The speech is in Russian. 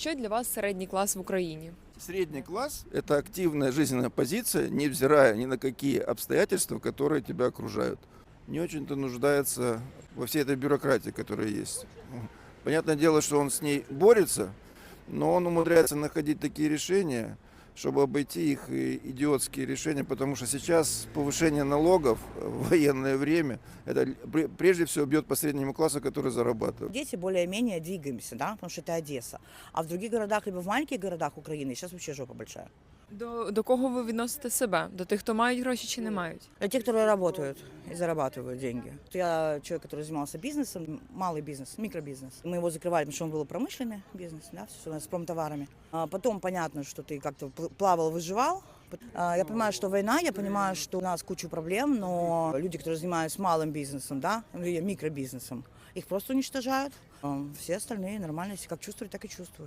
Що для вас середній клас в Україні? Средний класс – это активная жизненная позиция, невзирая ни на какие обстоятельства, которые тебя окружают. Не очень-то нуждается во всей этой бюрократии, которая есть. Понятное дело, что он с ней борется, но он умудряется находить такие решения, чтобы обойти их э, идиотские решения, потому что сейчас повышение налогов в военное время, это пре- прежде всего бьет по среднему классу, который зарабатывает. Дети более-менее двигаемся, да, потому что это Одесса. А в других городах, либо в маленьких городах Украины, сейчас вообще жопа большая. До, до кого ви відносите себе? До тих, хто мають гроші чи не мають? Для тех, которые работают и зарабатывают деньги. Я человек, который занимался бизнесом, малый бизнес, микробизнес. Мы его закрывали, потому что он был промышленный бизнес, да, все с промтоварами. А потом понятно, что ты как-то плавал, выживал. А, Я понимаю, что война, я понимаю, что у нас куча проблем, но люди, которые занимаются малым бизнесом, да, или микробизнесом, их просто уничтожают. Все остальные нормально, если как чувствуют, так и чувствуют.